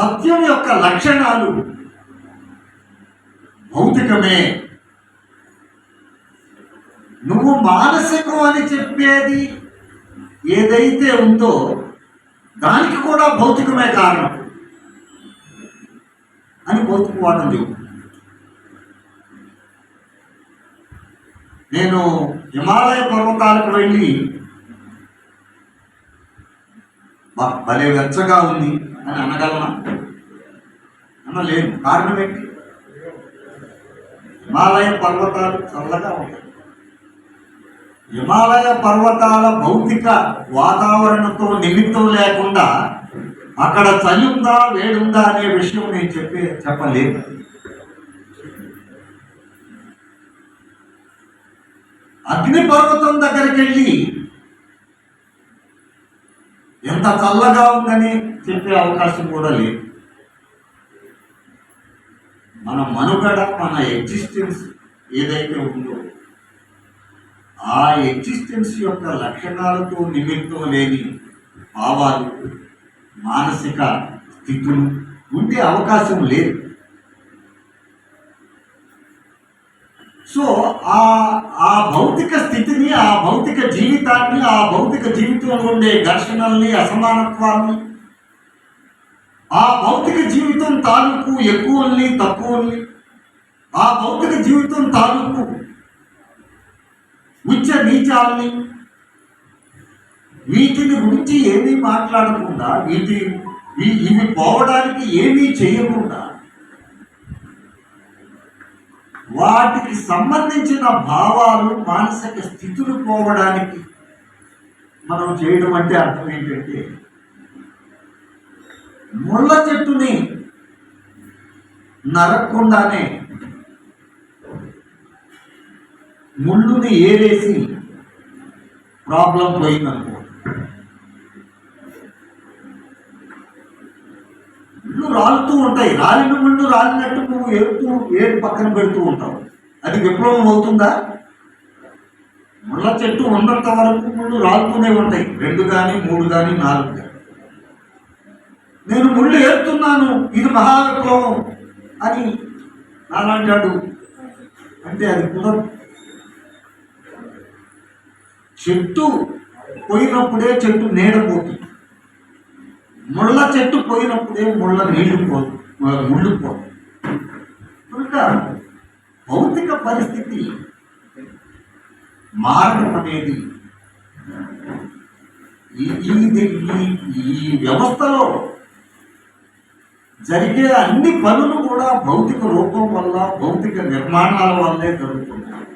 సత్యం యొక్క లక్షణాలు భౌతికమే. నువ్వు మానసికం అని చెప్పేది ఏదైతే ఉందో దానికి కూడా భౌతికమే కారణం అని భౌతికవాదం చెబుతుంది నేను హిమాలయ పర్వతాలకు వెళ్ళి భలే వెచ్చగా ఉంది. అని అనగలనా. అనలేము. కారణం ఏంటి? హిమాలయ పర్వతాలు చల్లగా ఉంటాయి. హిమాలయ పర్వతాల భౌతిక వాతావరణంతో నిమిత్తం లేకుండా అక్కడ చలి ఉందా వేడుందా అనే విషయం నేను చెప్పి చెప్పలేదు. అగ్ని పర్వతం దగ్గరికి వెళ్ళి ఎంత చల్లగా ఉందని చెప్పే అవకాశం కూడా లేదు. మన మనుగడ మన ఎగ్జిస్టెన్స్ ఏదైతే ఉందో ఆ ఎగ్జిస్టెన్స్ యొక్క లక్షణాలతో నిమిత్తం లేని భావాలు మానసిక స్థితులు ఉండే అవకాశం లేదు. సో ఆ ఆ భౌతిక స్థితిని ఆ భౌతిక జీవితాన్ని ఆ భౌతిక జీవితంలో ఉండే ఘర్షణల్ని అసమానత్వాన్ని ఆ భౌతిక జీవితం తాలూకు ఎక్కువల్ని తక్కువల్ని ఆ భౌతిక జీవితం తాలూకు ఉచ్చ నీచాల్ని వీటిని గురించి ఏమీ మాట్లాడకుండా వీటి ఇవి పోవడానికి ఏమీ చేయకుండా వాటికి సంబంధించిన భావాలు మానసిక స్థితులు పోవడానికి మనం చేయడం అంటే అర్థం ఏంటంటే ముళ్ళ చెట్టుని నరక్కుండానే ముళ్ళుని ఏరేసి ప్రాబ్లం పోయిందనుకో ముళ్ళు రాలుతూ ఉంటాయి. రాలిన ముళ్ళు రాలినట్టు నువ్వు ఏడుతూ ఏరు పక్కన పెడుతూ ఉంటావు. అది విప్లవం అవుతుందా? ముళ్ళ చెట్టు ఉన్నంత వరకు ముళ్ళు రాలుతూనే ఉంటాయి. రెండు కానీ మూడు కానీ నాలుగు కానీ నేను ముళ్ళు ఏరుతున్నాను ఇది మహాకులం అని నాలంటాడు అంటే అది కుదరదు. చెట్టు పోయినప్పుడే చెట్టు నీడ పోతుంది ముళ్ళ చెట్టు పోయినప్పుడే ముళ్ళ నీళ్ళు పోదు ముళ్ళు పోదు. కనుక భౌతిక పరిస్థితి మారడం అనేది ఈ వ్యవస్థలో జరిగే అన్ని పనులు కూడా భౌతిక రూపం వల్ల భౌతిక నిర్మాణాల వల్లే జరుగుతున్నాయి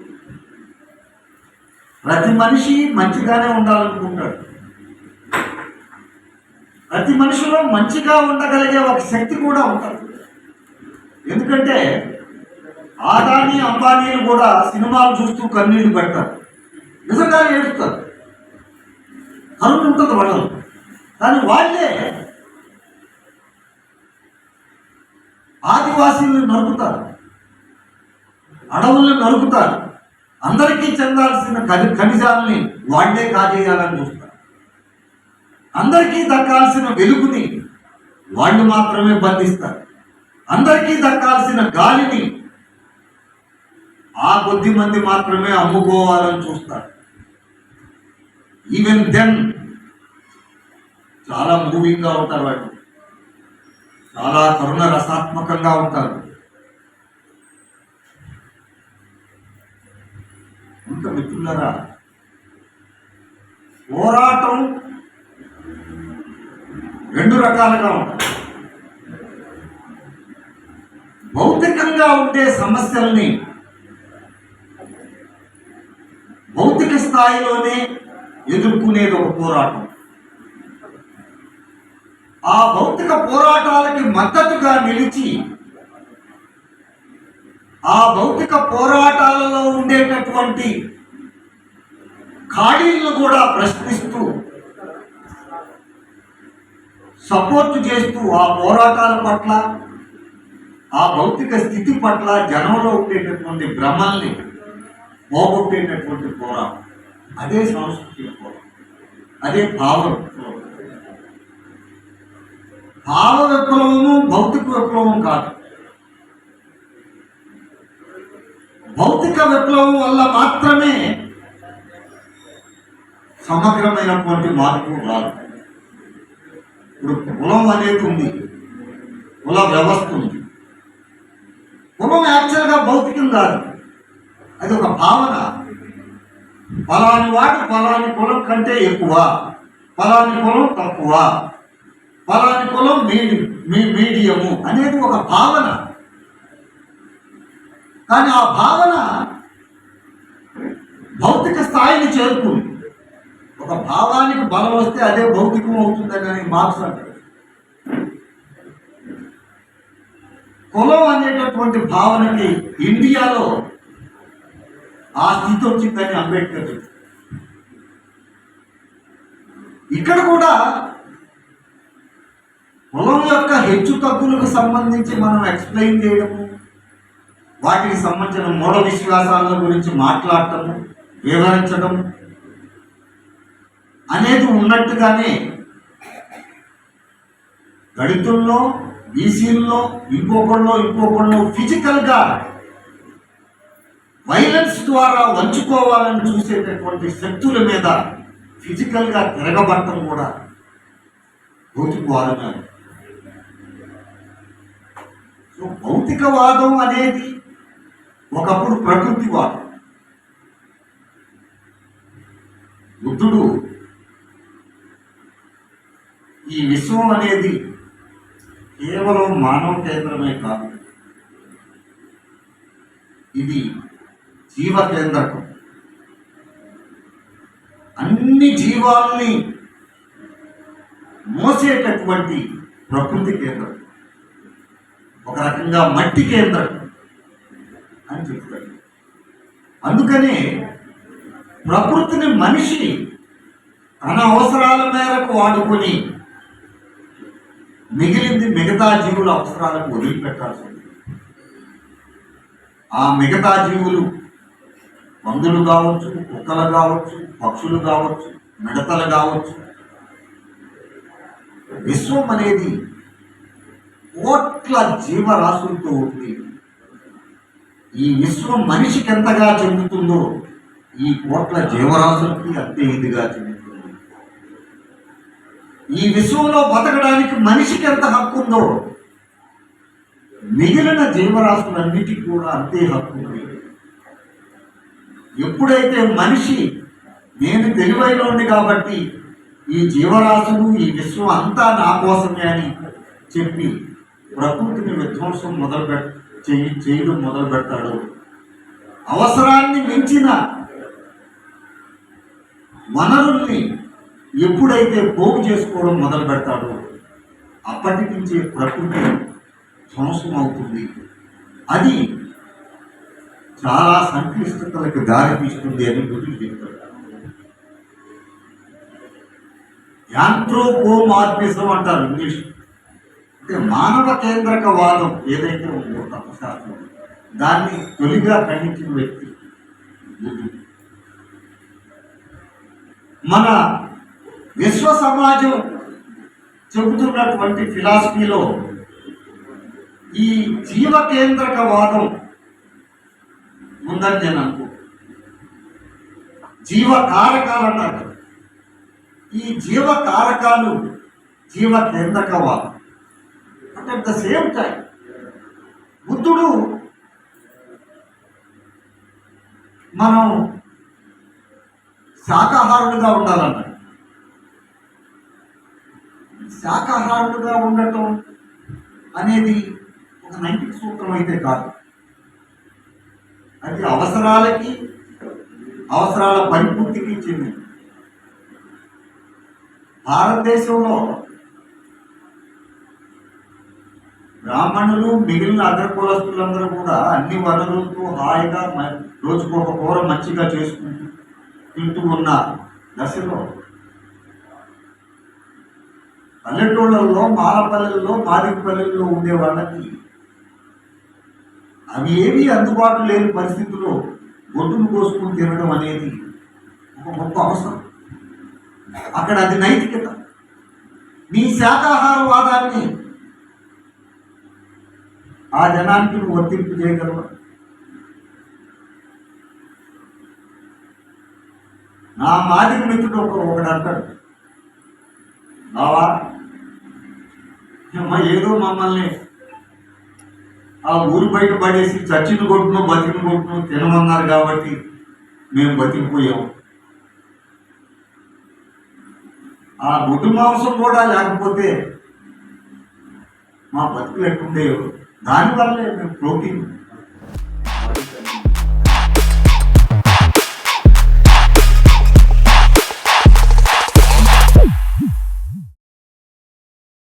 ప్రతి మనిషి మంచిగానే ఉండాలనుకుంటాడు. ప్రతి మనిషిలో మంచిగా ఉండగలిగే ఒక శక్తి కూడా ఉంటుంది. ఎందుకంటే ఆదాని అంబానీలు కూడా సినిమాలు చూస్తూ కన్నీళ్ళు పెడతారు. నిజంగా ఏడుస్తారు. కరుణ ఉంటుంది వాళ్ళు కానీ వాళ్ళే ఆదివాసీలను నరుకుతారు. అడవులను నరుకుతారు. అందరికీ చెందాల్సిన ఖని ఖనిజాలని వాళ్ళే కాజేయాలని చూస్తారు. అందరికీ దక్కాల్సిన వెలుగుని వాళ్ళు మాత్రమే బంధిస్తారు. అందరికీ దక్కాల్సిన గాలిని ఆ కొద్ది మంది మాత్రమే అమ్ముకోవాలని చూస్తారు. ఈవెన్ దెన్ చాలా మూవింగ్గా ఉంటారు వాళ్ళు. చాలా కరుణ రసాత్మకంగా ఉంటారు. ఇంకా మిత్రులరా పోరాటం రెండు రకాలుగా ఉంటుంది భౌతికంగా ఉండే సమస్యల్ని భౌతిక స్థాయిలోనే ఎదుర్కొనేది ఒక పోరాటం. ఆ భౌతిక పోరాటాలకి మద్దతుగా నిలిచి ఆ భౌతిక పోరాటాలలో ఉండేటటువంటి ఖాళీలను కూడా ప్రశ్నిస్తూ సపోర్ట్ చేస్తూ ఆ పోరాటాల పట్ల ఆ భౌతిక స్థితి పట్ల జనంలో ఉండేటటువంటి భ్రమల్ని పోగొట్టేటటువంటి పోరాటం. అదే సాంస్కృతిక పోరాటం. అదే భావం భావ విప్లవము భౌతిక విప్లవం కాదు. భౌతిక విప్లవం వల్ల మాత్రమే సమగ్రమైనటువంటి మార్పు రాదు. ఇప్పుడు కులం అనేది ఉంది. కుల వ్యవస్థ ఉంది. కులం యాక్చువల్గా భౌతికం కాదు. అది ఒక భావన. ఫలాని వాడు ఫలాని కులం కంటే ఎక్కువ. ఫలాని కులం తక్కువ. ఫలాని కులం మీడి మీ మీడియము అనేది ఒక భావన. కానీ ఆ భావన భౌతిక స్థాయిని చేరుకుంది. ఒక భావానికి బలం వస్తే అదే భౌతికం అవుతుందని అని మార్క్స్ అంటారు కులం అనేటటువంటి భావనకి ఇండియాలో ఆ స్థితి వచ్చిందని అంబేద్కర్ ఇక్కడ కూడా హెచ్చు తగ్గులకు సంబంధించి మనం ఎక్స్ప్లెయిన్ చేయడము వాటికి సంబంధించిన మూఢ విశ్వాసాల గురించి మాట్లాడటము వివరించడం అనేది ఉన్నట్టుగానే దళితుల్లో బీసీల్లో ఇంకొకళ్ళు ఇంకొకళ్ళు ఫిజికల్గా వైలెన్స్ ద్వారా వంచుకోవాలని చూసేటటువంటి శక్తుల మీద ఫిజికల్గా తిరగబట్టం కూడా భౌతికవాదమే సో భౌతికవాదం అనేది ఒకప్పుడు ప్రకృతివాదం. బుద్ధుడు ఈ విశ్వం అనేది కేవలం మానవ కేంద్రమే కాదు ఇది జీవ కేంద్రకం. అన్ని జీవాల్ని మోసేటటువంటి ప్రకృతి కేంద్రం. ఒక రకంగా మట్టి కేంద్రం అని చెప్తాడు. అందుకనే ప్రకృతిని మనిషి తన అవసరాల మేరకు వాడుకొని మిగిలింది మిగతా జీవుల అవసరాలకు వదిలిపెట్టాల్సి ఉంది. ఆ మిగతా జీవులు పందులు కావచ్చు కుక్కలు కావచ్చు పక్షులు కావచ్చు మిడతలు కావచ్చు విశ్వం అనేది కోట్ల జీవరాశులతో ఉంది. ఈ విశ్వం మనిషికి ఎంతగా చెందుతుందో ఈ కోట్ల జీవరాశులకి అంతే ఇదిగా చెందుతుంది. ఈ విశ్వంలో బతకడానికి మనిషికి ఎంత హక్కు ఉందో మిగిలిన జీవరాశులన్నిటికీ కూడా అంతే హక్కు ఉంది. ఎప్పుడైతే మనిషి నేను తెలివైనోడిని కాబట్టి ఈ జీవరాశులు ఈ విశ్వం అంతా నా కోసమే అని చెప్పి ప్రకృతిని విధ్వంసం మొదలు పెట్ చేయి చేయడం మొదలు పెడతాడు. అవసరాన్ని మించిన వనరుల్ని ఎప్పుడైతే పోగు చేసుకోవడం మొదలు పెడతాడో అప్పటి నుంచే ప్రకృతి ధ్వంసం అవుతుంది అది చాలా సంక్లిష్టతలకు దారితీస్తుంది అని గురించి చెప్తాడు. యాంథ్రోపోమార్ఫిజం అంటారు ఇంగ్లీష్. అంటే మానవ కేంద్రక వాదం ఏదైతే ఉందో తత్వశాస్త్రం దాన్ని తొలిగా ఖండించిన వ్యక్తి మన విశ్వ సమాజం చెబుతున్నటువంటి ఫిలాసఫీలో ఈ జీవ కేంద్రక వాదం ఉందని నేను అనుకో జీవ కారకాలు అన్నారు ఈ జీవ కారకాలు జీవ కేంద్రక వాదం but at the same time బుద్ధుడు మనం శాకాహారుడుగా ఉండాలన్నాడు. శాకాహారుడుగా ఉండటం అనేది ఒక నైతిక సూత్రం అయితే కాదు. అది అవసరాలకి అవసరాల పరిపూర్తికి చెందింది. భారతదేశంలో బ్రాహ్మణులు మిగిలిన అగ్ర కులస్తులందరూ కూడా అన్ని వనరులతో హాయిగా మ- రోజుకు ఒక కూర మంచిగా చేసుకుంటూ తింటూ ఉన్న దశలో పల్లెటూళ్ళల్లో మాలపల్లెల్లో మాదికపల్లెల్లో ఉండే వాళ్ళకి అవి ఏవి అందుబాటు లేని పరిస్థితుల్లో గొడ్డును కోసుకుని తినడం అనేది ఒక గొప్ప అవసరం. అక్కడ అది నైతికత. మీ శాకాహార వాదాన్ని ఆ జనానికి నువ్వు వర్తింపు చేయగలవా? నా మాదిక మిత్రుడు ఒక ఒకడు అంటాడు. బావా ఏదో మమ్మల్ని ఆ ఊరు బయట పడేసి చచ్చిన కొట్టును బతికిన కొట్టును తినమన్నారు కాబట్టి మేము బతికిపోయాము ఆ గుడ్డు మాంసం కూడా లేకపోతే మా బతుకులు ఎట్టుండేవో దానివల్లే మేము ప్రోటీన్